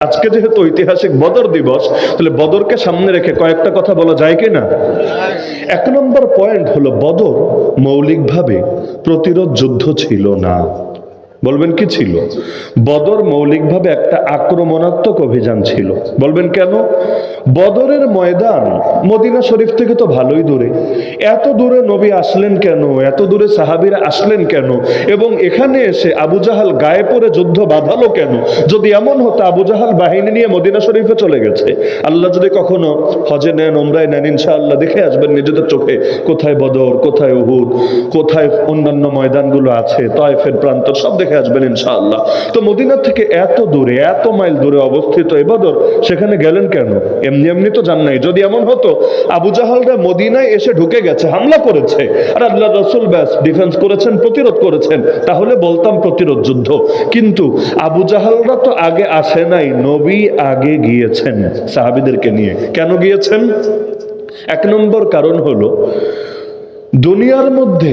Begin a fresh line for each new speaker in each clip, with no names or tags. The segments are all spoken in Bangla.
আজকে যেহেতু ঐতিহাসিক বদর দিবস, তাহলে বদরকে সামনে রেখে কয়েকটা কথা বলা যায় কি না এক নম্বর পয়েন্ট হলো বদর মৌলিকভাবে প্রতিরোধ যুদ্ধ ছিল না। বলবেন কি ছিল? বদর মৌলিকভাবে একটা আক্রমণাত্মক অভিযান ছিল। বলবেন কেন? বদরের ময়দান মদিনা শরীফ থেকে তো ভালোই দূরে। এত দূরে নবী আসলেন কেন? এত দূরে সাহাবীরা আসলেন কেন? এবং এখানে এসে আবু জাহাল গায়ে পড়ে যুদ্ধ বাঁধালো কেন? যদি এমন হতো, আবু জাহাল বাহিনী নিয়ে মদিনা শরীফে চলে গেছে। আল্লাহ যদি কখনো হজে নেন ওমরায় নেন, ইনশাআল্লাহ দেখে আসবেন নিজেদের চোখে কোথায় বদর, কোথায় উহুদ, কোথায় অন্যান্য ময়দানগুলো আছে তয়েফের প্রান্ত সব দেখে আসবেন ইনশাআল্লাহ। তো মদিনা থেকে এত দূরে, এত মাইল দূরে অবস্থিত এই বদর, সেখানে গেলেন কেন? এমনি এমনি তো জান নাই। যদি এমন হতো, আবু জাহালরা মদিনায় এসে ঢুকে গেছে, হামলা করেছে, আর আল্লাহ রসুল ব্যাস ডিফেন্স করেছেন, প্রতিরোধ করেছেন, তাহলে বলতাম প্রতিরোধ যুদ্ধ। কিন্তু আবু জাহালরা তো আগে আসে নাই, নবী আগে গিয়েছেন সাহাবিদেরকে নিয়ে। কেন গিয়েছেন? এক নম্বর কারণ হলো দুনিয়ার মধ্যে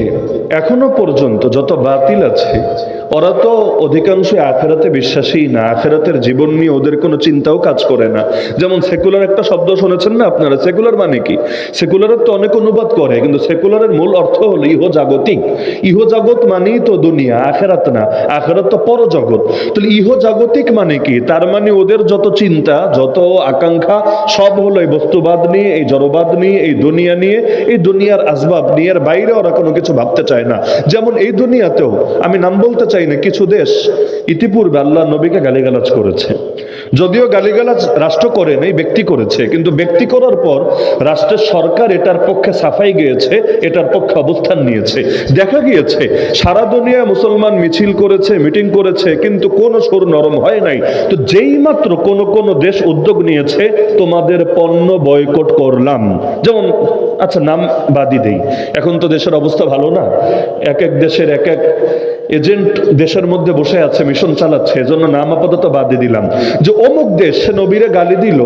এখনও পর্যন্ত যত বাতিল আছে, ওরা তো অধিকাংশ আখেরাতে বিশ্বাসী না, আখেরাতের জীবন নিয়ে ওদের কোনো চিন্তাও কাজ করে না। যেমন সেকুলার একটা শব্দ শুনেছেন না আপনারা? সেকুলার মানে কি? সেকুলারের তো অনেক অনুবাদ করে, কিন্তু সেকুলারের মূল অর্থ হলো ইহ জাগতিক ইহ জগৎ মানেই তো দুনিয়া, আখেরাত না। আখেরাত তো পরজগৎ। তাহলে ইহ জাগতিক মানে কি? তার মানে ওদের যত চিন্তা, যত আকাঙ্ক্ষা, সব হলো এই বস্তুবাদ নিয়ে, এই জড়বাদ নিয়ে, এই দুনিয়া নিয়ে, এই দুনিয়ার আসবাব নিয়ে এর বাইরে ওরা কোনো কিছু ভাবতে চায় না। যেমন এই দুনিয়াতেও, আমি নাম বলতে চাই না, কিছু দেশ ইতিপূর্বে আল্লাহ নবীকে গালিগালাজ করেছে। যদিও গালিগালাজ রাষ্ট্র করে নেই, ব্যক্তি করেছে, কিন্তু ব্যক্তি করার পর রাষ্ট্রের সরকার এটার পক্ষে সাফাই গিয়েছে, এটার পক্ষে অবস্থান নিয়েছে। দেখা গিয়েছে, সারা দুনিয়ায় মুসলমান মিছিল করেছে, মিটিং করেছে, কিন্তু কোনো সুর নরম হয় নাই। তো যেই মাত্র কোন কোন দেশ উদ্যোগ নিয়েছে, তোমাদের পণ্য বয়কট করলাম। যেমন আচ্ছা নাম বাদই দেই। এখন তো দেশের অবস্থা ভালো না। এক এক দেশের এক এক এজেন্ট দেশের মধ্যে বসে আছে, মিশন চালাচ্ছে, এজন্য নাম আপাতত বাদে দিলাম। যে অমুক দেশ, সে নবীরে গালি দিল,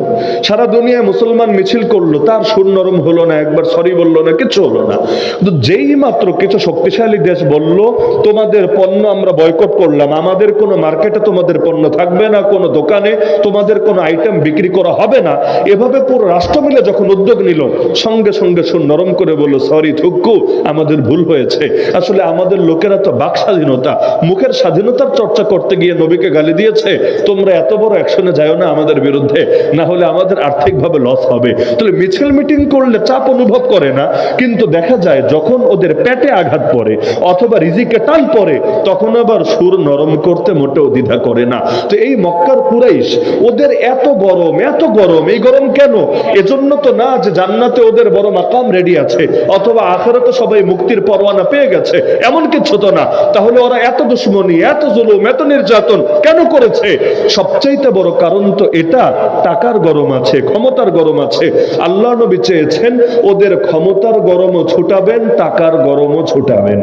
সারা দুনিয়ায় মুসলমান মিছিল করল, তার সুর নরম হলো না, একবার সরি বলল না কিছু হলো না। কিন্তু যেই মাত্র কিছু শক্তিশালী দেশ বলল, তোমাদের পণ্য আমরা বয়কট করলাম, আমাদের কোনো মার্কেটে তোমাদের পণ্য থাকবে না, কোনো দোকানে তোমাদের কোনো আইটেম বিক্রি করা হবে না। এভাবে পুরো রাষ্ট্র মিলে যখন উদ্যোগ নিল, সঙ্গে সঙ্গে সুর নরম করে বলল, সরি থুক্কু আমাদের ভুল হয়েছে। আসলে আমাদের লোকেরা তো বাক স্বাধীনতা, মুখের স্বাধীনতার চর্চা করতে গিয়ে নবীকে গালি দিয়েছে, তোমরা এত বড় অ্যাকশনে যাও না আমাদের বিরুদ্ধে, না হলে আমাদের আর্থিকভাবে লস হবে। তাহলে মিছিল মিটিং করলে চাপ অনুভব করে না, কিন্তু দেখা যায় যখন ওদের পেটে আঘাত পড়ে অথবা রিজিকে টান পড়ে, তখন আবার সুর নরম করতে মোটেও দ্বিধা করে না। তো এই মক্কার কুরাইশ, ওদের এত গরম এত গরম, এই গরম কেন? এজন্য তো না যে জান্নাতে ওদের বড় মাকাম রেডি আছে, অথবা আখেরাতে সবাই মুক্তির পরোয়ানা পেয়ে গেছে, এমন কিছু তো না। তাহলে ওরা এত দুশ্মনী, এত জুলুম, এত নির্যাতন কেন করেছে? সবচাইতে বড় কারণ তো এটা, টাকার গরম আছে, ক্ষমতার গরম আছে। আল্লাহ নবী চেয়েছেন, ওদের ক্ষমতার গরমও ছুটাবেন, টাকার গরমও ছুটাবেন।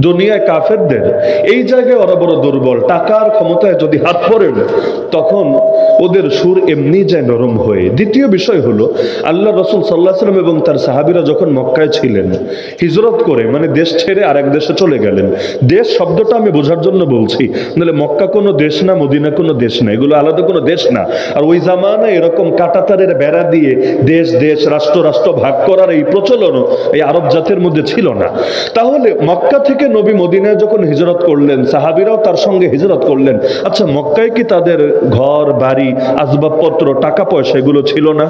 দুনিয়ায় কাফেরদের। এই জায়গায় ওরা বড় দুর্বল। টাকার ক্ষমতায় যদি হাত পড়েন, তখন ওদের সুর এমনি যায় নরম হয়ে। দ্বিতীয় বিষয় হলো, আল্লাহ রসুল সাল্লাহ সাল্লাম এবং তার সাহাবিরা যখন মক্কায় ছিলেন, হিজরত করে মানে দেশ ছেড়ে আরেক দেশে চলে গেলেন। দেশ শব্দটা আমি বোঝার জন্য বলছি, নাহলে মক্কা কোনো দেশ না, মদিনা কোনো দেশ না, এগুলো আলাদা কোনো দেশ না। আর ওই জামানা এরকম কাটাতারের বেড়া দিয়ে দেশ দেশ, রাষ্ট্র রাষ্ট্র ভাগ করার এই প্রচলনও এই আরব জাতির মধ্যে ছিল না। তাহলে মক্কা থেকে নবী মদিনায় যখন হিজরত করলেন, সাহাবিরাও তার সঙ্গে হিজরত করলেন। আচ্ছা মক্কায় কি তাদের ঘর, বাড়ি, আসবাবপত্র টাকা পয়সা এগুলো ছিল না?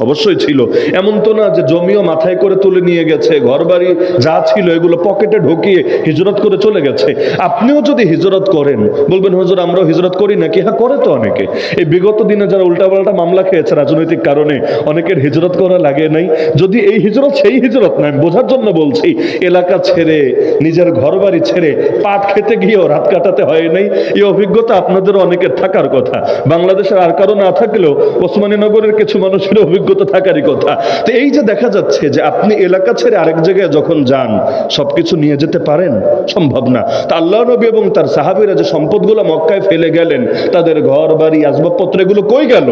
অবশ্যই ছিল। এমন তো না যে জমিও মাথায় করে তুলে নিয়ে গেছে ঘর বাড়ি যা ছিল এগুলো পকেটে ঢুকিয়ে হিজরত করে চলে গেছে। আপনিও যদি হিজরত করেন, বলবেন, হুজুর, আমরাও হিজরত করি নাকি? হ্যাঁ করে তো অনেকে। এই বিগত দিনে যারা উল্টাপাল্টা মামলা খেয়েছে রাজনৈতিক কারণে, অনেকের হিজরত করা লাগে নাই। যদি এই হিজরত, সেই হিজরত নয় বোঝার জন্য বলছি, এলাকা ছেড়ে নিজের ঘর বাড়ি ছেড়ে পাট খেতে গিয়েও রাত কাটাতে হয় নাই। এই অভিজ্ঞতা আপনাদের অনেকের থাকার কথা। বাংলাদেশের আর কারও না থাকলেও ওসমানীনগরের কিছু মানুষের অভিজ্ঞতা থাকারই কথা। তো এই যে দেখা যাচ্ছে যে আপনি এলাকা ছেড়ে আরেক জায়গায় যখন যান, সবকিছু নিয়ে যেতে পারেন? সম্ভব না। তা আল্লাহ নবী এবং তার সাহাবিরা যে সম্পদগুলো মক্কায় ফেলে গেলেন, তাদের ঘর বাড়ি আসবাবপত্র এগুলো কই গেল?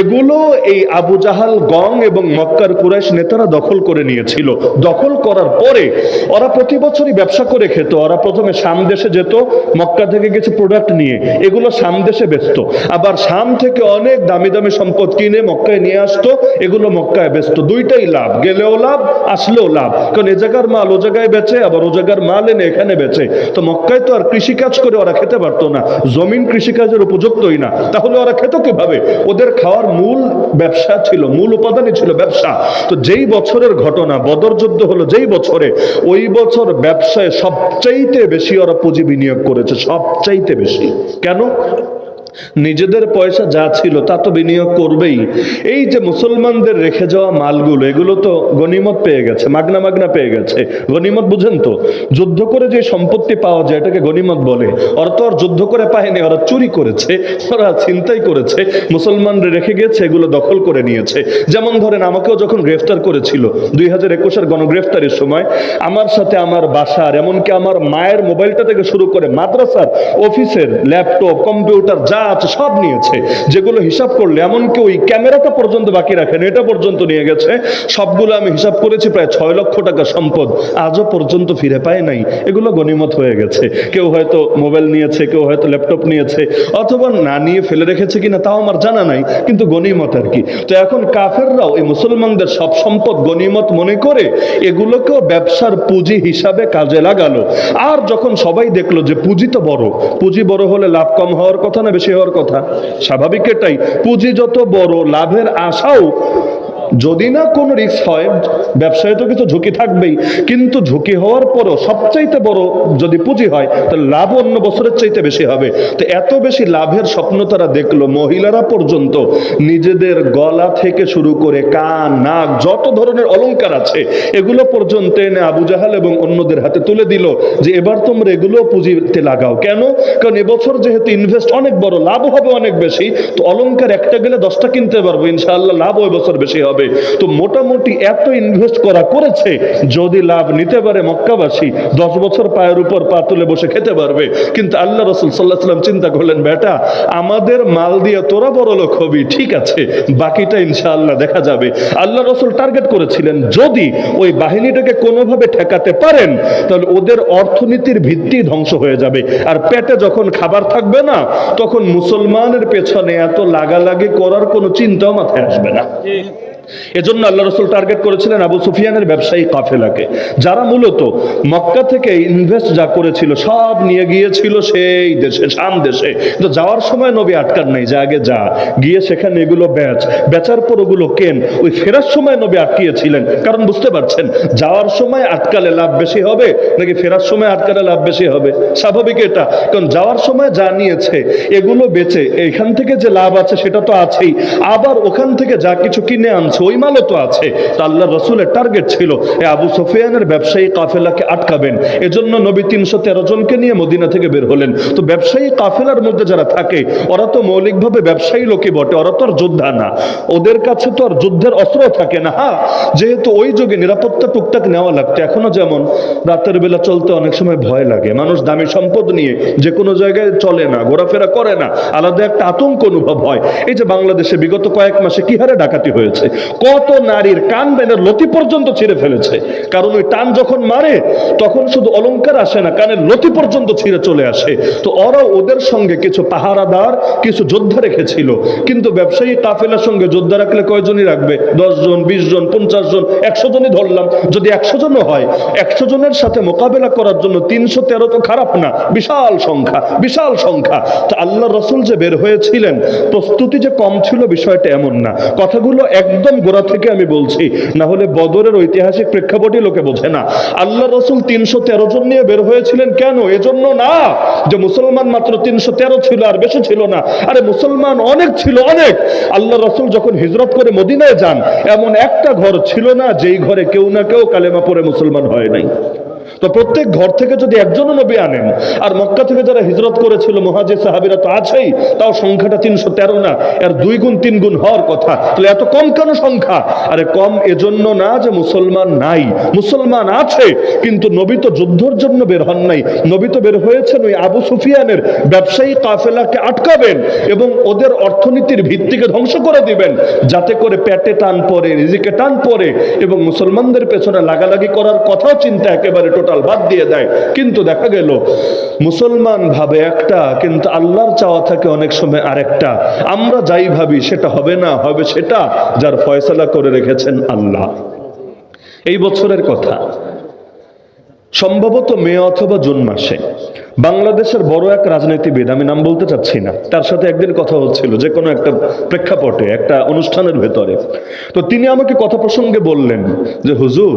এগুলো এই আবু জাহাল, গং এবং মক্কার কুরাইশ নেতারা দখল করে নিয়েছিল। দখল করার পরে ওরা প্রতি বছরই ব্যবসা করে খেত, ওরা প্রথমে শাম দেশে যেত, মক্কা থেকে কিছু প্রোডাক্ট নিয়ে। এগুলো শাম দেশে বেচত। আবার শাম থেকে অনেক দামি দামি সম্পদ কিনে মক্কায় নিয়ে আসতো, এগুলো মক্কায় বেচত। দুইটাই লাভ। গেলেও লাভ, আসলেও লাভ। কারণ এ জায়গার মাল ও জায়গায় বেচে, আবার ও জায়গার মাল এনে এখানে বেচে। তো মক্কায় তো আর কৃষিকাজ করে ওরা খেতে পারতো না। জমিন কৃষিকাজের উপযুক্তই না। তাহলে ওরা খেত কীভাবে? ওদের খাওয়ার মূল ব্যবসা ছিল, মূল উপাদানই ছিল ব্যবসা। তো যেই বছরের ঘটনা, বদর যুদ্ধ হলো যেই বছরে, ওই বছর ব্যবসায় সবচাইতে বেশি ওরা পুঁজি বিনিয়োগ করেছে সবচাইতে বেশি। কেন? নিজেদের পয়সা যা ছিল তা তো বিনিয়োগ করবেই। এই যে মুসলমানদের রেখে যাওয়া মালগুলো, এগুলো তো গনিমত পেয়ে গেছে, মাগনা মাগনা পেয়ে গেছে। গনিমত বুঝেন তো, যুদ্ধ করে যে সম্পত্তি পাওয়া যায়, এটাকে গনিমত বলে। ওরা তো আর যুদ্ধ করে পায়নি, ওরা চুরি করেছে, ওরা চিন্তাই করেছে, মুসলমানরা রেখে গেছে এগুলো দখল করে নিয়েছে। যেমন ধরেন, আমাকেও যখন গ্রেফতার করেছিল, দুই হাজার একুশের গণগ্রেফতারের সময়, আমার সাথে আমার বাসার, এমনকি আমার মায়ের মোবাইলটা থেকে শুরু করে মাদ্রাসার, অফিসের, ল্যাপটপ, কম্পিউটার, যা আছে সব নিয়েছে, যেগুলো হিসাব করলে, এমনকি ওই ক্যামেরাটা পর্যন্ত বাকি রাখেন এটা পর্যন্ত নিয়ে গেছে। সবগুলো আমি হিসাব করেছি, প্রায় ছয় লক্ষ টাকা সম্পদ, আজও পর্যন্ত ফিরে পায় নাই। এগুলো গনিমত হয়ে গেছে। কেউ হয়তো মোবাইল নিয়েছে, কেউ হয়তো ল্যাপটপ নিয়েছে, অথবা না নিয়ে ফেলে রেখেছে কিনা তাও আমার জানা নাই, কিন্তু গনিমত আর কি। তো এখন কাফেররাও, এই মুসলমানদের সব সম্পদ গনিমত মনে করে, এগুলোকেও ব্যবসার পুঁজি হিসাবে কাজে লাগালো। আর যখন সবাই দেখল যে পুঁজি তো বড়, পুঁজি বড় হলে লাভ কম হওয়ার কথা না, বেশি হওয়ার কথা। স্বাভাবিক এটাই পুঁজি যত বড় লাভের আশাও যদি না কোনো রিস্ক হয়, ব্যবসায় তো কিছু ঝুঁকি থাকবেই, কিন্তু ঝুঁকি হওয়ার পরও সবচাইতে বড় যদি পুঁজি হয়, তাহলে লাভ অন্য বছরের চাইতে বেশি হবে। তো এত বেশি লাভের স্বপ্ন তারা দেখল, মহিলারা পর্যন্ত নিজেদের গলা থেকে শুরু করে কান, নাক, যত ধরনের অলঙ্কার আছে, এগুলো পর্যন্ত এনে আবু জাহাল এবং অন্যদের হাতে তুলে দিল যে এবার তোমরা এগুলো পুঁজিতে লাগাও। কেন? কারণ এবছর যেহেতু ইনভেস্ট অনেক বড় লাভ হবে অনেক বেশি, তো অলঙ্কার একটা গেলে দশটা কিনতে পারব, ইনশাআল্লাহ লাভ ওই বছর বেশি হবে। তো মোটামুটি এত ইনভেস্ট করা করেছে, যদি লাভ নিতে পারে মক্কাবাসী, দশ বছর পায়ের উপর পা তুলে বসে খেতে পারবে। কিন্তু আল্লাহ রসুল সাল্লাহ সাল্লাম চিন্তা করলেন, বেটা, আমাদের মাল দিয়ে তোরা বড় লোক হবি, ঠিক আছে, বাকিটা ইনশাআল্লাহ দেখা যাবে। আল্লাহ রসুল টার্গেট করেছিলেন, যদি ওই বাহিনীটাকে কোনোভাবে ঠেকাতে পারেন, তাহলে ওদের অর্থনীতির ভিত্তি ধ্বংস হয়ে যাবে। আর পেটে যখন খাবার থাকবে না, তখন মুসলমানের পেছনে এত লাগালাগি করার কোনো চিন্তাও মাথায় আসবে না। এজন্য আল্লাহ রসুল টার্গেট করেছিলেন আবু সুফিয়ানের ব্যবসায়ী কাফেলাকে, যারা মূলত মক্কা থেকে ইনভেস্ট যা করেছিল সব নিয়ে গিয়েছিল সেই দেশে, শাম দেশে। কিন্তু যাওয়ার সময় নবী আটকার নাই, যে আগে যা, গিয়ে সেখানে এগুলো বেচ। বেচার পর ওগুলো কেন? ওই ফেরার সময় নবী আটকিয়েছিলেন। কারণ বুঝতে পারছেন, যাওয়ার সময় আটকালে লাভ বেশি হবে, নাকি ফেরার সময় আটকালে লাভ বেশি হবে? স্বাভাবিক এটা। কারণ যাওয়ার সময় যা নিয়েছে, এগুলো বেচে এখান থেকে যে লাভ আছে সেটা তো আছেই। আবার ওখান থেকে যা কিছু কিনে আনছে ওই মালও তো আছে। তা আল্লাহ রসুলের টার্গেট ছিল, এ আবু সফিয়ানের ব্যবসায়ী কাফেলাকে আটকাবেন। এজন্য নবী তিনশো তেরো জনকে নিয়ে মদিনা থেকে বের হলেন। তো ব্যবসায়ী কাফেলার মধ্যে যারা থাকে, ওরা তো মৌলিকভাবে ব্যবসায়ী লোকই বটে, ওরা তো আর যোদ্ধা না। ওদের কাছে তো আর যুদ্ধের অস্ত্র থাকে না হ্যাঁ? যেহেতু ওই যুগে নিরাপত্তা টুকটাক নেওয়া লাগতো, এখনও যেমন রাতের বেলা চলতে অনেক সময় ভয় লাগে। মানুষ দামি সম্পদ নিয়ে যে কোনো জায়গায় চলে না, ঘোরাফেরা করে না। আলাদা একটা আতঙ্ক অনুভব হয়। এই যে বাংলাদেশে বিগত কয়েক মাসে কি হারে ডাকাতি হয়েছে? কত নারীর কান বেনের লতি পর্যন্ত ছিঁড়ে ফেলেছে। কারণ ওই টান যখন মারে, তখন শুধু অলংকার আসে না, কানের লতি পর্যন্ত ছিঁড়ে চলে আসে। তো ওরা ওদের সঙ্গে কিছু পাহারাদার, কিছু যোদ্ধা রেখেছিল। কিন্তু ব্যবসায়ী কাফেলার সঙ্গে যোদ্ধা রাখলে কয়জনই রাখবে? দশ জন বিশ জন পঞ্চাশ জন একশো জনই ধরলাম। যদি একশো জনও হয় একশো জনের সাথে মোকাবেলা করার জন্য তিনশো তেরো তো খারাপ না, বিশাল সংখ্যা বিশাল সংখ্যা। তো আল্লাহ রসুল যে বের হয়েছিলেন, প্রস্তুতি যে কম ছিল বিষয়টা এমন না। কথাগুলো একদম গোড়া থেকে আমি বলছি, না হলে বদরের ঐতিহাসিক প্রেক্ষাপটই লোকে বোঝে না। আল্লাহ রসুল তিনশো তেরো জন নিয়ে বের হয়েছিলেন কেন? এজন্য না যে মুসলমান মাত্র তিনশো তেরো ছিল আর বেশি ছিল না। আরে মুসলমান অনেক ছিল, অনেক। আল্লাহ রসুল যখন হিজরত করে মদিনায় যান, এমন একটা ঘর ছিল না যেই ঘরে কেউ না কেউ কালেমা পরে মুসলমান হয় নাই। তো প্রত্যেক ঘর থেকে যদি একজনও নবী আনেন, আর মক্কা থেকে যারা হিজরত করেছিল মহাজির সাহাবিরা তো আছেই, তাও সংখ্যাটা তিনশো তেরো না, এর দুই গুণ, তিন গুণ হওয়ার কথা। তাহলে এত কম কেন সংখ্যা? আরে কম এজন্য না যে মুসলমান নাই। মুসলমান আছে, কিন্তু নবী তো যুদ্ধর জন্য বের হন নাই। নবী তো বের হয়েছেন ওই আবু সুফিয়ানের ব্যবসায়ী কাফেলাকে আটকাবেন এবং ওদের অর্থনীতির ভিত্তিকে ধ্বংস করে দিবেন, যাতে করে পেটে টান পড়ে, রিজিকে টান পড়ে, এবং মুসলমানদের পেছনে লাগালাগি করার কথাও চিন্তা একেবারে টোটাল বাদ দিয়ে দেয়। কিন্তু দেখা গেল, মুসলমান ভাবে একটা, কিন্তু আল্লাহর চাওয়া থাকে অনেক সময় আরেকটা। আমরা যাই ভাবি সেটা হবে না, হবে সেটা, যার ফয়সলা করে রেখেছেন আল্লাহ। এই বছরের কথা। সম্ভবত মে অথবা জুন মাসে। বাংলাদেশের বড় এক রাজনীতিবিদ, আমি নাম বলতে চাচ্ছি না। তার সাথে একদিন কথা হচ্ছিল যে কোনো একটা প্রেক্ষাপটে, একটা অনুষ্ঠানের ভেতরে। তো তিনি আমাকে কথা প্রসঙ্গে বললেন যে, হুজুর,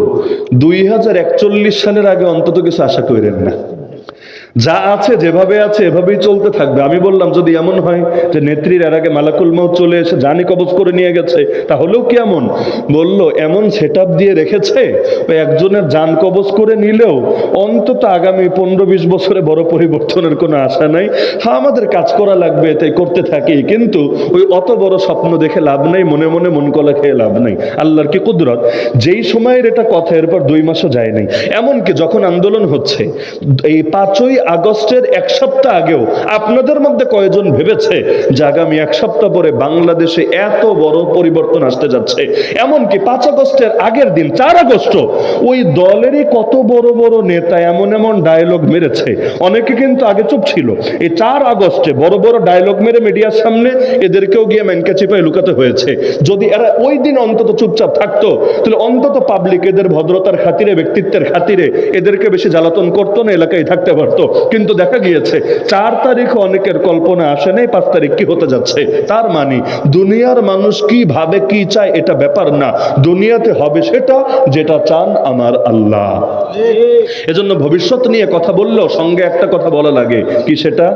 দুই হাজার একচল্লিশ সালের আগে অন্তত কিছু আশা করেন না। যা আছে, যেভাবে আছে, এভাবেই চলতে থাকবে। আমি বললাম, যদি এমন হয় যে নেত্রীর এর আগে মালাকুল মাউত চলে এসে জানি কবজ করে নিয়ে গেছে, তাহলেও কি এমন? বলল, এমন সেট দিয়ে রেখেছে, ওই একজনের যান কবজ করে নিলেও অন্তত আগামী পনেরো বিশ বছরে বড় পরিবর্তনের কোনো আশা নাই। হ্যাঁ আমাদের কাজ করা লাগবে তাই করতে থাকি। কিন্তু ওই অত বড় স্বপ্ন দেখে লাভ নাই, মনে মনে মন কলা খেয়ে লাভ নাই। আল্লাহর কি কুদরত? যেই সময়ের এটা কথা, এরপর দুই মাসও যায় নাই। এমনকি যখন আন্দোলন হচ্ছে, এই পাঁচই আগস্টের এক সপ্তাহ আগেও আপনাদের মধ্যে কয়জন ভেবেছে যে আগামী এক সপ্তাহ পরে বাংলাদেশে এত বড় পরিবর্তন আসতে যাচ্ছে? এমনকি পাঁচ আগস্টের আগের দিন, চার আগস্ট ওই দলেরই কত বড় বড় নেতা এমন এমন ডায়লগ মেরেছে। অনেকে কিন্তু আগে চুপ ছিল। এই চার আগস্টে বড় বড় ডায়লগ মেরে মিডিয়ার সামনে এদেরকেও গিয়ে ম্যানকা চিপায় লুকাতে হয়েছে। যদি এরা ওই দিন অন্তত চুপচাপ থাকতো, তাহলে অন্তত পাবলিক এদের ভদ্রতার খাতিরে, ব্যক্তিত্বের খাতিরে এদেরকে বেশি জ্বালাতন করতো না, এলাকায় থাকতে পারতো। কিন্তু দেখা গিয়েছে, চার তারিখ অনেকের কল্পনা আসে নাই, পাঁচ তারিখ কি হতে যাচ্ছে। তার মানে দুনিয়ার মানুষ কি ভাবে কি চায় এটা ব্যাপার না। দুনিয়াতে হবে সেটা যেটা চান আমার আল্লাহ। এজন্য ভবিষ্যৎ নিয়ে কথা বললেও সঙ্গে একটা কথা বলা লাগে, কি সেটা?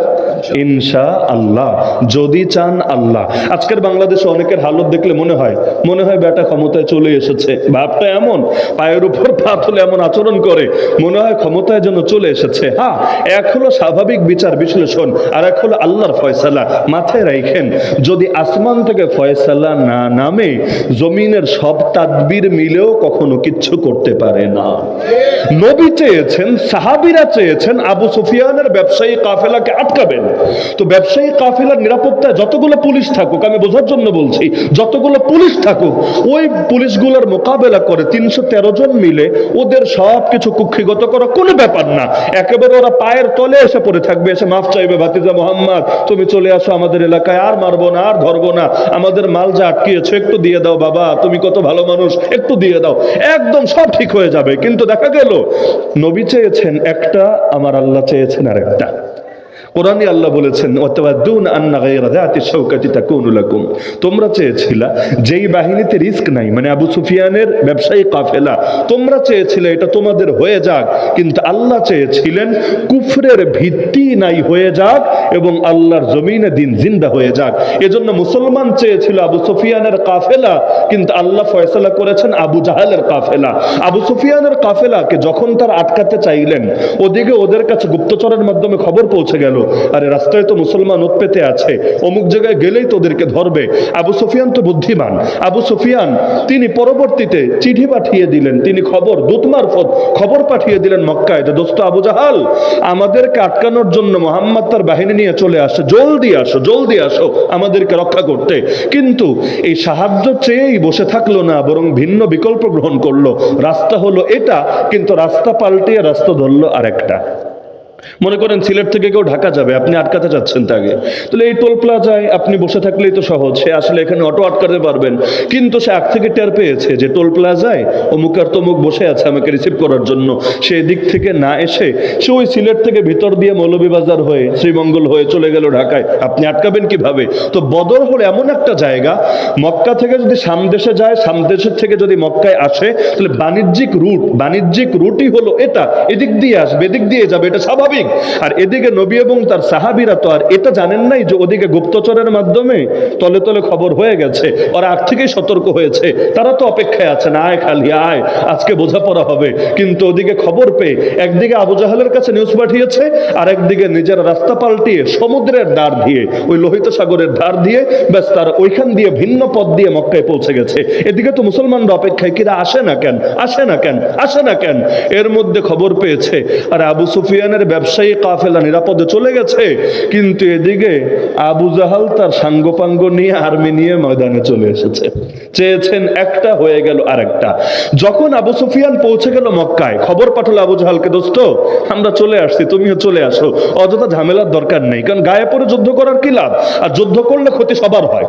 ইনশা আল্লাহ যদি চান আল্লাহ। আজকের বাংলাদেশে অনেকের হালত দেখলে মনে হয় মনে হয় বেটা ক্ষমতায় চলে এসেছে। ভাবটা এমন, পায়ের উপর পা তুলে এমন আচরণ করে, মনে হয় ক্ষমতায় যেন চলে এসেছে। হ্যাঁ এক হলো স্বাভাবিক বিচার বিশ্লেষণ, আর এক হলো আল্লাহর ফয়সালা। মাথায় রাখেন যদি আসমান থেকে ফয়সালা না নামে, জমিনের সব তাদবির মিলেও কখনো কিচ্ছু করতে পারে না। নবী চেয়েছেন, সাহাবিরা চেয়েছেন, আবু সুফিয়ানের ব্যবসায়ী কাফেলাকে আটকাবেন। তো ব্যবসায়ী কাফেলার নিরাপত্তায় যতগুলো পুলিশ থাকুক, আমি বোঝার জন্য বলছি, যতগুলো পুলিশ থাকুক, ওই পুলিশগুলোর মোকাবেলা করে তিনশো তেরো জন মিলে ওদের সব কিছু কুক্ষিগত করা কোনো ব্যাপার না। একেবারে ওরা পায়ের তলে এসে পড়ে থাকবে, এসে মাফ চাইবে ভাতিজা মোহাম্মদ। তুমি চলে আসো আমাদের এলাকায়, আর মারবো না, আর ধরবো না। আমাদের মাল যা আটকিয়েছে, একটু দিয়ে দাও বাবা, তুমি কত ভালো মানুষ, একটু দিয়ে দাও। একদম সব ঠিক হয়ে যাবে, কিন্তু দেখা গেল, নবী চেয়েছেন একটা, আমার আল্লাহ চেয়েছেন আর একটা কোরআনে আল্লাহ বলেছেন ওয়াতাওয়াদ্দুন আন্না গায়রা যাতি শাওকাতি তাকুনু লাকুম। তোমরা চেয়েছিলা, যেই বাহিনীতে রিস্ক নাই মানে আবু সুফিয়ানের ব্যবসায়ী কাফেলা, তোমরা চেয়েছিলে এটা তোমাদের হয়ে যাক, কিন্তু আল্লাহ চেয়েছিলেন কুফরের ভিত্তি নাই হয়ে যাক এবং আল্লাহর জমিনে দিন জিন্দা হয়ে যাক। এজন্য মুসলমান চেয়েছিল আবু সুফিয়ানের কাফেলা, কিন্তু আল্লাহ ফয়সালা করেছেন আবু জাহালের কাফেলা। আবু সুফিয়ানের কাফেলাকে যখন তার আটকাতে চাইলেন, ওদিকে ওদের কাছে গুপ্তচরের মাধ্যমে খবর পৌঁছে গেল, আরে, রাস্তায় তো মুসলমান উৎপেতে আছে, অমুক জায়গায় গেলেই তো ওদেরকে ধরবে। আবু সুফিয়ান তো বুদ্ধিমান। আবু সুফিয়ান তিনি পরবর্তীতে চিঠি পাঠিয়ে দিলেন, তিনি খবর, দূত মারফত খবর পাঠিয়ে দিলেন মক্কায়, যে দোস্ত আবু জাহাল, আমাদেরকে আটকানোর জন্য মোহাম্মদ তার বাহিনী নিয়ে চলে আসো, জলদি আসো জলদি আসো আমাদেরকে রক্ষা করতে। কিন্তু এই সাহায্য চেয়েই বসে থাকল না, বরং ভিন্ন বিকল্প গ্রহণ করল। রাস্তা হলো এটা, কিন্তু রাস্তা পাল্টিয়ে রাস্তা ধরলো আরেকটা। মনে করেন সিলেট থেকে কেউ ঢাকা যাবে, আপনি আটকাতে যাচ্ছেন তাকে। তাহলে এই টোল প্লাজায় আপনি বসে থাকলেই তো সহজ, সে আসলে এখানে অটো আটকাতে পারবেন। কিন্তু সে আগ থেকে টের পেয়েছে যে টোল প্লাজায় অমুক আর তমুক বসে আছে আমাকে রিসিভ করার জন্য। সে দিক থেকে না এসে, সে ওই সিলেট থেকে ভিতর দিয়ে মৌলভীবাজার হয়ে শ্রীমঙ্গল হয়ে চলে গেল ঢাকায়। আপনি আটকাবেন কীভাবে? তো বদর হলো এমন একটা জায়গা, মক্কা থেকে যদি সামদেশে যায় সামদেশের থেকে যদি মক্কায় আসে, তাহলে বাণিজ্যিক রুট, বাণিজ্যিক রুটই হলো এটা। এদিক দিয়ে আসবে, এদিক দিয়ে যাবে, এটা স্বাভাবিক আর এদিকে নবী এবং তার সাহাবিরা তো আর এটা জানেন নাই যে ওদিকে গুপ্তচরের মাধ্যমে তলে তলে খবর হয়ে গেছে। ওরা আগ থেকেই সতর্ক হয়েছে। তারা তো অপেক্ষায় আছে, না আয় খালি, আয়, আজকে বোঝাপড়া হবে। কিন্তু ওদিকে খবর পেয়ে একদিকে আবু জাহালের কাছে নিউজ পাঠিয়েছে আর একদিকে নিজের রাস্তা পাল্টিয়ে সমুদ্রের দ্বার দিয়ে, ওই লোহিত সাগরের ধার দিয়ে, ব্যাস তার ওইখান দিয়ে ভিন্ন পথ দিয়ে মক্কায় পৌঁছে গেছে। এদিকে তো মুসলমানরা অপেক্ষায়, কিরা, আসে না কেন? আসে না কেন? আসে না কেন? এর মধ্যে খবর পেয়েছে, আর আবু সুফিয়ানের ব্যবসায়ী কাফেলা নিরাপদে চলে গেছে, কিন্তু এদিকে আবু জাহাল তার সাঙ্গপাঙ্গ নিয়ে আর্মি নিয়ে ময়দানে চলে এসেছে। চেয়েছেন একটা হয়ে গেল আরেকটা। যখন আবু সুফিয়ান পৌঁছে গেল মক্কায়, খবর পাঠালো আবু জাহালকে, দোস্ত, আমরা চলে আসছি, তুমিও চলে আসো। অযথা ঝামেলার দরকার নেই, কারণ গায়ে পরে যুদ্ধ করার কি লাভ? আর যুদ্ধ করলে ক্ষতি সবার হয়।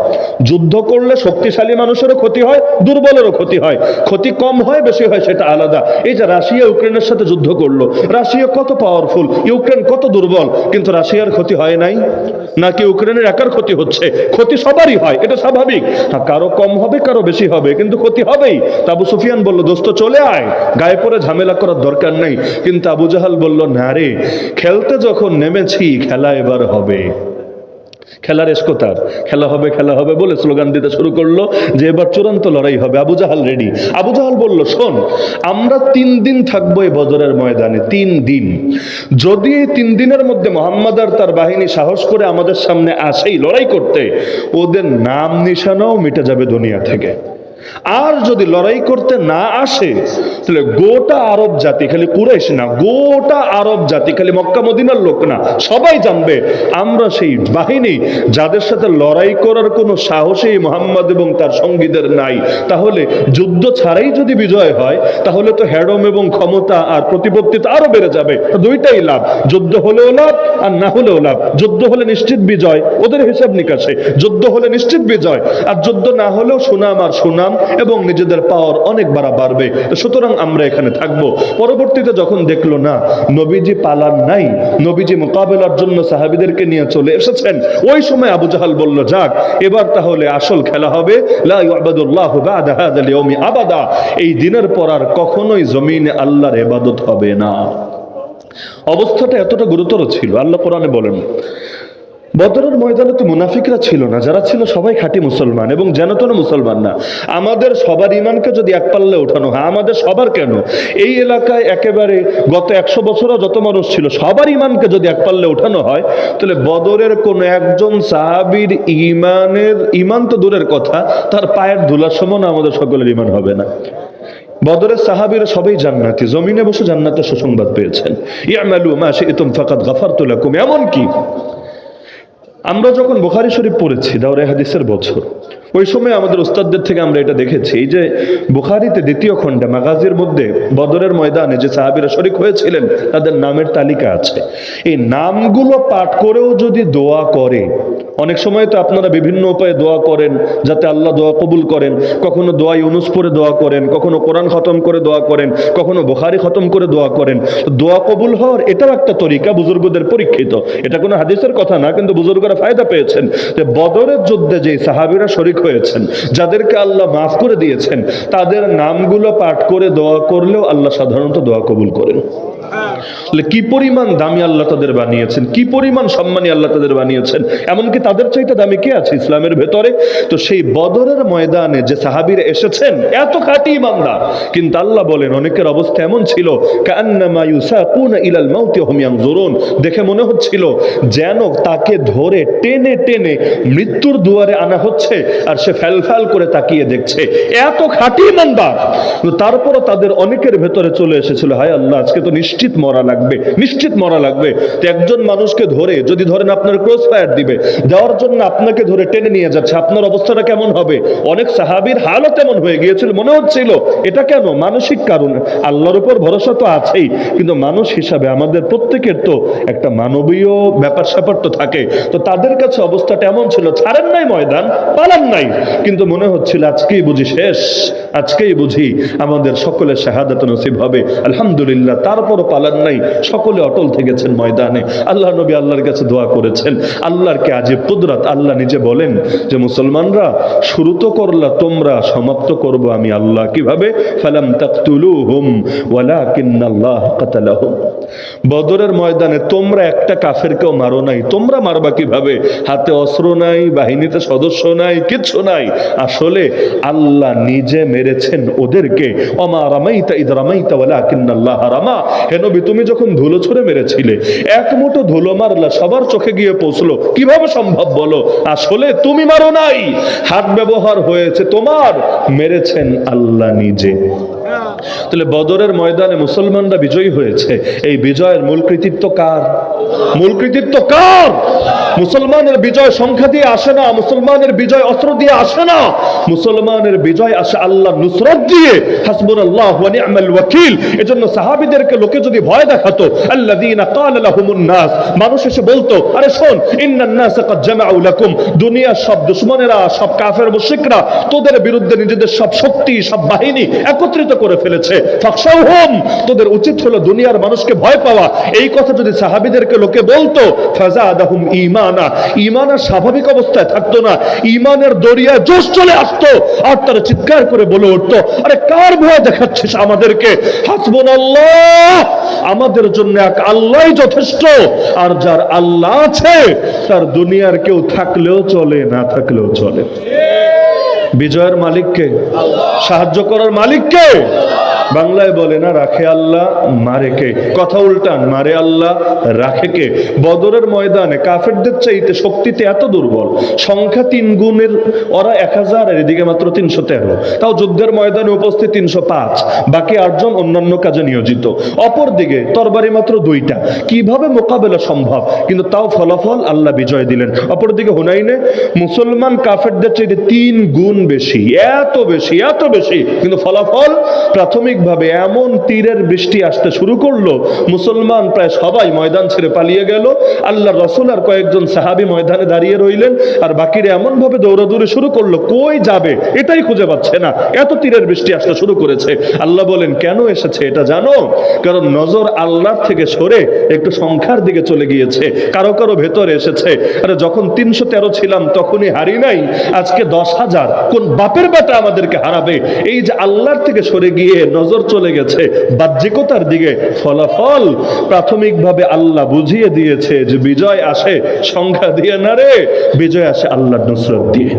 যুদ্ধ করলে শক্তিশালী মানুষেরও ক্ষতি হয়, দুর্বলেরও ক্ষতি হয়। ক্ষতি কম হয়, বেশি হয়, সেটা আলাদা। এই যে রাশিয়া, ইউক্রেনের সাথে যুদ্ধ করল, রাশিয়া কত পাওয়ারফুল ইউক্রেন কত দুর্বল, কিন্তু রাশিয়ার ক্ষতি হয় নাই? নাকি ইউক্রেনের একার ক্ষতি হচ্ছে? ক্ষতি সবারই হয়, এটা স্বাভাবিক। কারও কম হবে, কারও বেশি হবে, কিন্তু ক্ষতি হবেই। তাবু সুফিয়ান বলল, দোস্ত, চলে আয়। গায়ে পরে ঝামেলা করার দরকার নেই। কিন্তু আবু জাহাল বলল, না রে, খেলতে যখন নেমেছি, খেলা এবার হবে। খেলার এসকোতার। খেলা হবে খেলা হবে বলে স্লোগান দিতে শুরু করল যে এবার চূড়ান্ত লড়াই হবে। Abu Jahl ready Abu Jahl বলল, শোন, আমরা তিন দিন থাকব এই বদরের ময়দানে, তিন দিন। যদি এই তিন দিনের মধ্যে মোহাম্মদ আর তার বাহিনী সাহস করে আমাদের সামনে আসেই লড়াই করতে, ওদের নাম নিশানাও মিটে যাবে দুনিয়া থেকে। আর যদি লড়াই করতে না আসে, তাহলে গোটা আরব জাতি, খালি কুরাইশ না, গোটা আরব জাতি, খালি মক্কা, মদিনার লোক না, সবাই জানবে আমরা সেই বাহিনী যাদের সাথে লড়াই করার কোনো সাহসী মোহাম্মদ এবং তার সঙ্গীদের নাই। তাহলে যুদ্ধ ছাড়াই যদি বিজয় হয়, তাহলে তো হ্যাডম এবং ক্ষমতা আর প্রতিপত্তি তো আরও বেড়ে যাবে। দুইটাই লাভ, যুদ্ধ হলেও লাভ আর না হলেও লাভ। যুদ্ধ হলে নিশ্চিত বিজয়, ওদের হিসাব নিকাশে। যুদ্ধ হলে নিশ্চিত বিজয়, আর যুদ্ধ না হলেও সুনাম আর সুনাম এবং নিজেদের পাওয়ার অনেক বাড়া বাড়বে। সুতরাং আমরা এখানে থাকব। পরবর্তীতে যখন দেখল না, নবীজি পালান নাই, নবীজি মোকাবেলার জন্য সাহাবিদেরকে নিয়ে চলে এসেছেন। ওই সময় আবু জাহাল বলল, যাক, এবার তাহলে আসল খেলা হবে। আবাদা। এই দিনের পর আর কখনোই জমিনে আল্লাহর ইবাদত হবে না। অবস্থাটা এতটা গুরুতর ছিল, আল্লাহ কোরআনে বলেন বদরের ময়দানে তো মুনাফিকরা ছিল না, যারা ছিল সবাই খাঁটি মুসলমান এবং যেন তেন মুসলমান না। আমাদের সবার ইমানকে যদি এক পাল্লে ওঠানো হয়, আমাদের সবার কেন? এই এলাকায় একেবারে গত একশো বছরও যত মানুষ ছিল, সবার ইমানকে যদি এক পাল্লে ওঠানো হয়, তাহলে বদরের কোন একজন সাহাবির ইমানের ইমান তো দূরের কথা, তার পায়ের ধুলার সমান আমাদের সকলের ইমান হবে না। বদরের সাহাবীরা সবাই জান্নাতি, জমিনে বসে জান্নাতের সুসংবাদ পেয়েছেন। ইয়ামালু মা শি'তুম ফাকাদ গাফারতু লাকুম, এমন কি? আমরা যখন বোখারি শরীফ পড়েছি দাওরে হাদিসের বছর ওই সময় আমাদের উস্তাদদের থেকে আমরা এটা দেখেছি। এই যে বুখারিতে দ্বিতীয় খণ্ডে মাগাজির মধ্যে বদরের ময়দানে যে সাহাবিরা শরিক হয়েছিলেন, তাদের নামের তালিকা আছে। এই নামগুলো পাঠ করেও যদি দোয়া করে, অনেক সময় তো আপনারা বিভিন্ন উপায়ে দোয়া করেন, যাতে আল্লাহ দোয়া কবুল করেন। কখনো দোয়া ইউনুস পরে দোয়া করেন, কখনো কোরআন খতম করে দোয়া করেন, কখনো বুখারি খতম করে দোয়া করেন। দোয়া কবুল হওয়ার এটাও একটা তরিকা বুজুর্গদের পরীক্ষিত। এটা কোনো হাদিসের কথা না, কিন্তু বুজুর্গরা ফায়দা পেয়েছেন। যে বদরের যুদ্ধে যে সাহাবিরা শরিক হয়েছেন যাদেরকে আল্লাহ মাফ করে দিয়েছেন, তাদের নামগুলো পাঠ করে দোয়া করলেও আল্লাহ সাধারণত দোয়া কবুল করেন। কি পরিমাণ দামি আল্লাহ তাদের বানিয়েছেন? কি পরিমাণ সম্মানী আল্লাহ তাদের বানিয়েছেন? এমনকি তাদের চাইতে দামি কে আছে ইসলামের ভেতরে? তো সেই বদরের ময়দানে যে সাহাবীরা এসেছেন, এত খাঁটি ইমানদার। কিন্তু আল্লাহ বলেন, অনেকের অবস্থা এমন ছিল দেখে মনে হচ্ছিল যেন তাকে ধরে টেনে টেনে মৃত্যুর দুয়ারে আনা হচ্ছে আর সে ফ্যালফ্যাল করে তাকিয়ে দেখছে। এত খাঁটি ইমানদার। তো তারপরও তাদের অনেকের ভেতরে চলে এসেছিল, হায় আল্লাহ, আজকে তো নিশ্চিত মরা লাগবে, নিশ্চিত মরা লাগবে। তো একজন মানুষকে ধরে, যদি ধরেন আপনার ক্রস ফায়ার দিবে, দেওয়ার জন্য আপনাকে ধরে টেনে নিয়ে যাচ্ছে, আপনার অবস্থাটা কেমন হবে? অনেক সাহাবীর হালও তেমন হয়ে গিয়েছিল, মনে হচ্ছিল, এটা কেন? মানসিক কারণ, আল্লাহর উপর ভরসা তো আছেই, কিন্তু মানুষ হিসাবে আমাদের প্রত্যেকের তো একটা মানবীয় ব্যাপার স্যাপার তো থাকে। তো তাদের কাছে অবস্থাটা এমন ছিল, ছাড়েন নাই ময়দান, পালান নাই। কিন্তু মনে হচ্ছিল, আজকেই বুঝি শেষ, আজকেই বুঝি আমাদের সকলের শাহাদাত নসিব হবে। আলহামদুলিল্লাহ, তারপরও পালান নাই, সকলে অটল থেকেছেন ময়দানে। আল্লাহ নবী আল্লাহর কাছে দোয়া করেছেন। আল্লাহর কে আজীব কুদরত, আল্লাহ নিজে বলেন যে, মুসলমানরা, শুরু তো করলা, তোমরা সমাপ্ত করব আমি আল্লাহ কীভাবে? ফালাম তাকতুলুহুম, ওয়ালাকিন্নাল্লাহ কাতালাহুম। বদরের ময়দানে তোমরা একটা কাফেরকেও মারো নাই। তোমরা মারবা কীভাবে? হাতে অস্ত্র নাই, বাহিনীতে সদস্য নাই, কিচ্ছু নাই। আসলে আল্লাহ নিজে মেরেছেন ওদেরকে। অমা রামাইতা ইদ রামাইতা, ওয়ালাকিন্নাল্লাহ রামা। হে নবী তুমি যখন ধুলো ছুড়ে মেরেছিলে, এক মুঠো ধুলো মারলা সবার চোখে গিয়ে পৌঁছলো। কীভাবে সম্ভব বলো? আসলে তুমি মারো নাই। হাত ব্যবহার হয়েছে তোমার, মেরেছেন আল্লাহ নিজে। তাহলে বদরের ময়দানে মুসলমানরা বিজয়ী হয়েছে। এই বিজয়ের মূল কৃতিত্ব কার? মূল কৃতিত্ব কার? মুসলমানের বিজয় সংখ্যা দিয়ে আসে না, মুসলমানের বিজয় অস্ত্র দিয়ে আসে না। মুসলমানের বিজয় আসে আল্লাহ নুসরত দিয়ে। হাসবুন আল্লাহ নি'মাল ওয়াকিল। এজন্য সাহাবীদেরকে লোকে যদি ভয় দেখাতো, আল্লাযীনা ক্বালা লাহুমুন নাস, মানুষ এসে বলতো, আরে শোন, ইন্নান নাস ক্বাদ জামাউ লাকুম। দুনিয়ার সব দুশমনেরা, সব কাফের মুশরিকরা, তোদের বিরুদ্ধে নিজেদের সব শক্তি, সব বাহিনী একত্রিত করে ফেলেছে। তোদের উচিত হলো দুনিয়ার মানুষকে ভয় পাওয়া। এই কথা যদি সাহাবীদেরকে লোকে বলতো, ফাজাদাহুম ঈমানা। ঈমান আর স্বাভাবিক অবস্থায় থাকতো না। ঈমানের দরিয়ায় জোশ চলে আসতো আর তারা চিৎকার করে বলে উঠতো, আরে কার ভয় দেখাচ্ছিস আমাদেরকে? হাসবুনাল্লাহ, আমাদের জন্য এক আল্লাহই যথেষ্ট। আর যার আল্লাহ আছে, তার দুনিয়ার কেউ থাকলেও চলে, না থাকলেও চলে। বিজয়ের মালিককে সাহায্য করার মালিককে বাংলায় বলে না, রাখে আল্লাহ, মারে কে? কথা উল্টান, মারে আল্লাহ, রাখে কে? বদরের ময়দানে কাফেরদের চাইতে শক্তিতে এত দুর্বল। সংখ্যা তিন গুণের, ওরা এক হাজার এদিকে মাত্র তিনশো তেরো। তাও যুদ্ধের ময়দানে উপস্থিত তিনশো পাঁচ। বাকি আটজন অন্যান্য কাজে নিয়োজিত। অপরদিকে তরবারি মাত্র দুইটা। কীভাবে মোকাবেলা সম্ভব? কিন্তু তাও ফলাফল আল্লাহ বিজয় দিলেন। অপরদিকে হুনাইনে, মুসলমান কাফেরদের চাইতে তিন গুণ বেশি। এত বেশি এত বেশি। কিন্তু ফলাফল প্রাথমিকভাবে এমন তীরের বৃষ্টি আসতে শুরু করল, মুসলমান প্রায় সবাই ময়দান ছেড়ে পালিয়ে গেল। আল্লাহ রসুল আর কয়েকজন সাহাবি ময়দানে দাঁড়িয়ে রইলেন আর বাকিরা এমন ভাবে দৌড়াদৌড়ি শুরু করল, কই যাবে? এটাই খুঁজে পাচ্ছে না। এত তীরের বৃষ্টি আসতে শুরু করেছে। আল্লাহ বলেন, কেন এসেছে এটা জানো? কারণ নজর আল্লাহর থেকে সরে একটু সংখ্যার দিকে চলে গিয়েছে। কারও কারও ভেতরে এসেছে। আরে যখন তিনশো তেরো ছিলাম, তখনই হারি নাই। আজকে দশ হাজার। কোন বাপের বেটা আমাদেরকে হারাবে? এই যে আল্লাহর থেকে সরে গিয়ে নজর চলে গেছে। বাহ্যিকতার দিকে ফলাফল প্রাথমিকভাবে আল্লাহ বুঝিয়ে দিয়েছে যে বিজয় আসে, সংখ্যা দিয়ে না রে, বিজয় আসে আল্লাহ নুসরত দিয়ে।